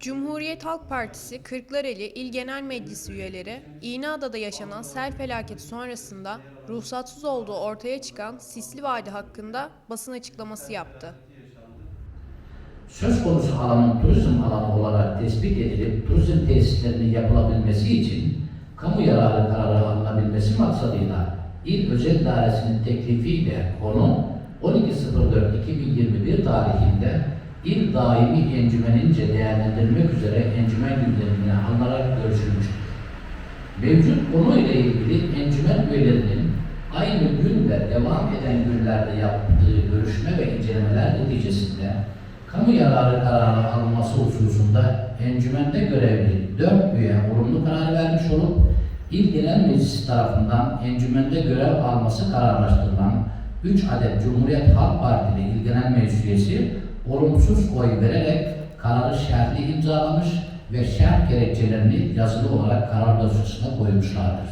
Cumhuriyet Halk Partisi Kırklareli İl Genel Meclisi üyeleri, İğneada'da yaşanan sel felaketi sonrasında ruhsatsız olduğu ortaya çıkan Sisli Vadi hakkında basın açıklaması yaptı. Söz konusu alanın turizm alanı olarak tespit edilip turizm tesislerinin yapılabilmesi için kamu yararı kararı alınabilmesi maksadıyla İl Özel Dairesi'nin teklifiyle konu 12.04.2021 tarihinde İl Daimi Encümenince değerlendirilmek üzere encümen gündemine alınarak görüşülmüştür. Mevcut konu ile ilgili encümen üyelerinin aynı gün ve devam eden günlerde yaptığı görüşme ve incelemeler neticesinde kamu yararı kararı alınması hususunda encümende görevli 4 üye olumlu karar vermiş olup İl Genel Meclisi tarafından encümende görev alması kararlaştırılan 3 adet Cumhuriyet Halk Partili İl Genel Meclis üyesi olumsuz oy vererek kararı şerhli imzalamış ve şerh gerekçelerini yazılı olarak karar dosyasına koymuşlardır.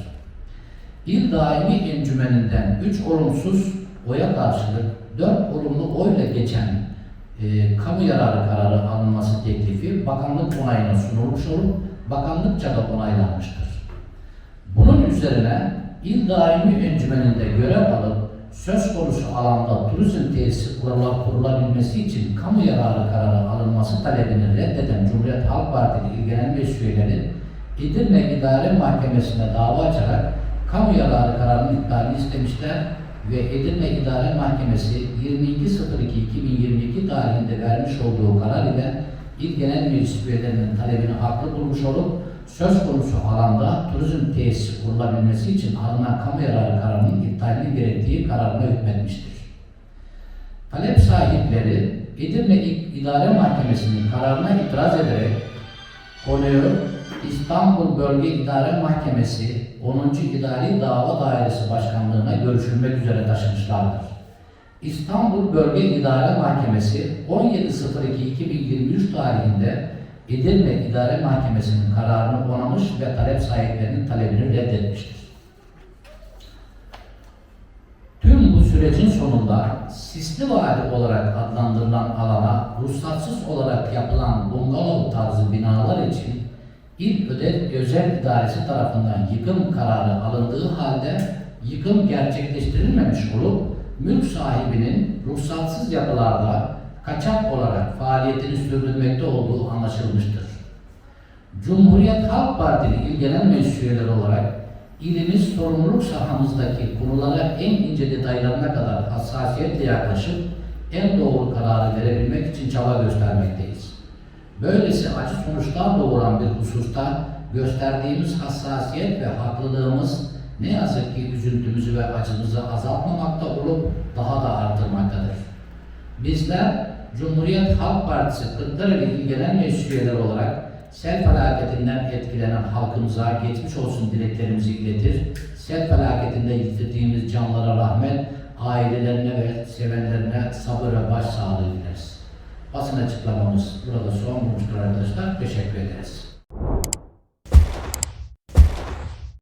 İl Daimi Encümeninden 3 olumsuz oya karşılık 4 olumlu oyla geçen e, kamu yararı kararı alınması teklifi bakanlık onayına sunulmuş olup bakanlıkça da onaylanmıştır. Bunun üzerine İl Daimi Encümeni'nde görev alıp söz konusu alanda turizm tesisi kurula- kurulabilmesi için kamu yararı kararı alınması talebini reddeden Cumhuriyet Halk Partili İl Genel Meclis üyeleri Edirne İdare Mahkemesi'ne dava açarak kamu yararı kararının iptalini istemişler ve Edirne İdare Mahkemesi 22.02.2022 tarihinde vermiş olduğu karar ile İl Genel üyelerinin talebini haklı bulmuş olup söz konusu alanda turizm tesisi kurulabilmesi için alınan kamu yararı kararının iptalini gerektiği kararına hükmetmiştir. Talep sahipleri Edirne İdare Mahkemesi'nin kararına itiraz ederek konuyu İstanbul Bölge İdare Mahkemesi 10. İdari Dava Dairesi Başkanlığı'na görüşülmek üzere taşımışlardır. İstanbul Bölge İdare Mahkemesi 17.02.2023 tarihinde Edirne İdare Mahkemesi'nin kararını onamış ve talep sahiplerinin talebini reddetmiştir. Tüm bu sürecin sonunda Sisli Vadi olarak adlandırılan alana ruhsatsız olarak yapılan bungalov tarzı binalar için İl Öde Özel İdaresi tarafından yıkım kararı alındığı halde yıkım gerçekleştirilmemiş olup mülk sahibinin ruhsatsız yapılarda kaçak olarak faaliyetini sürdürmekte olduğu anlaşılmıştır. Cumhuriyet Halk Partili İl Genel Meclis olarak ilimiz sorumluluk sahamızdaki konulara en ince detaylarına kadar hassasiyetle yaklaşıp en doğru kararı verebilmek için çaba göstermekteyiz. Böylesi acı sonuçlar doğuran bir hususta gösterdiğimiz hassasiyet ve haklılığımız ne yazık ki üzüntümüzü ve acımızı azaltmamakta olup daha da artırmaktadır. Bizler Cumhuriyet Halk Partisi Kırklareli İl Genel Meclis üyeleri olarak sel felaketinden etkilenen halkımıza geçmiş olsun dileklerimizi iletir. Sel felaketinde yitirdiğimiz canlara rahmet, ailelerine ve sevenlerine sabır ve başsağlığı dileriz. Basın açıklamamız burada son bulmuştur arkadaşlar. Teşekkür ederiz.